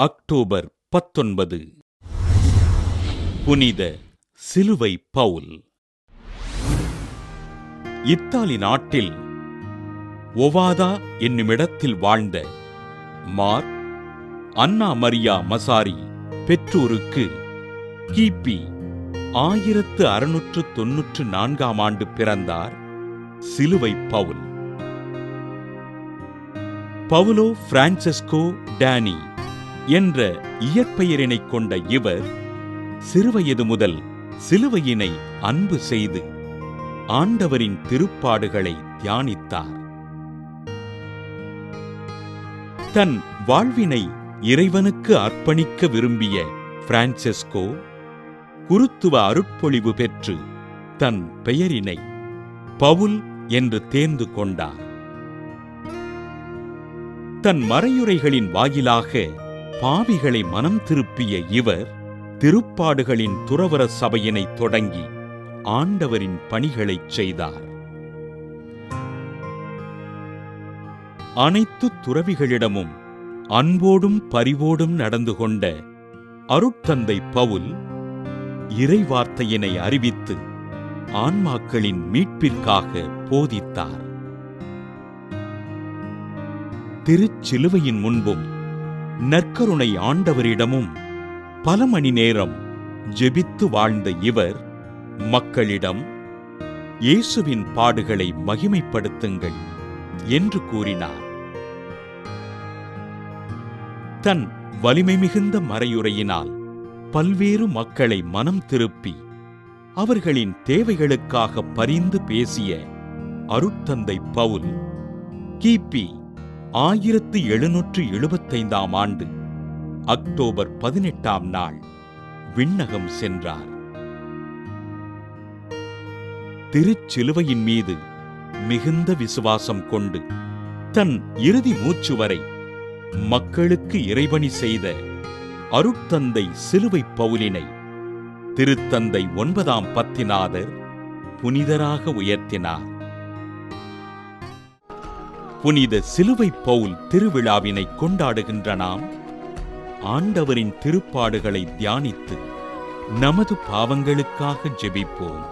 October பத்தொன்பது. புனித சிலுவை பவுல். இத்தாலி நாட்டில் ஒவாதா என்னுமிடத்தில் வாழ்ந்த மார் அன்னா மரியா மசாரி பெற்றோருக்கு கிபி ஆயிரத்து அறுநூற்று தொன்னூற்று நான்காம் ஆண்டு பிறந்தார் சிலுவை பவுல். பவுலோ பிரான்செஸ்கோ டேனி. என்ற இயற்பெயரினைக் கொண்ட இவர் சிறுவயது முதல் சிலுவையினை அன்பு செய்து ஆண்டவரின் திருப்பாடுகளை தியானித்தார். தன் வாழ்வினை இறைவனுக்கு அர்ப்பணிக்க விரும்பிய பிரான்செஸ்கோ குருத்துவ அருட்பொழிவு பெற்று தன் பெயரினை பவுல் என்று தேர்ந்து கொண்டார். தன் மறையுரைகளின் வாயிலாக பாவிகளை மனம் திருப்பிய இவர் திருப்பாடுகளின் துறவர சபையினை தொடங்கி ஆண்டவரின் பணிகளைச் செய்தார். அனைத்து துறவிகளிடமும் அன்போடும் பரிவோடும் நடந்து கொண்ட அருட்தந்தை பவுல் இறைவார்த்தையினை அறிவித்து ஆன்மாக்களின் மீட்பிற்காக போதித்தார். திருச்சிலுவையின் முன்பும் நற்கருணை ஆண்டவரிடமும் பல மணி நேரம் ஜெபித்து வாழ்ந்த இவர் மக்களிடம் இயேசுவின் பாடுகளை மகிமைப்படுத்துங்கள் என்று கூறினார். தன் வலிமை மிகுந்த மறையுரையினால் பல்வேறு மக்களை மனம் திருப்பி அவர்களின் தேவைகளுக்காக பரிந்து பேசிய அருட்தந்தை பவுல் கிபி ஆயிரத்து எழுநூற்று எழுபத்தைந்தாம் ஆண்டு அக்டோபர் பதினெட்டாம் நாள் விண்ணகம் சென்றார். திருச்சிலுவையின் மீது மிகுந்த விசுவாசம் கொண்டு தன் இறுதி மூச்சு வரை மக்களுக்கு இறைவணி செய்த அருட்தந்தை சிலுவை பவுலினை திருத்தந்தை ஒன்பதாம் பத்திநாதர் புனிதராக உயர்த்தினார். புனித சிலுவை பவுல் திருவிழாவினை கொண்டாடுகின்ற நாம் ஆண்டவரின் திருப்பாடுகளை தியானித்து நமது பாவங்களுக்காக ஜெபிப்போம்.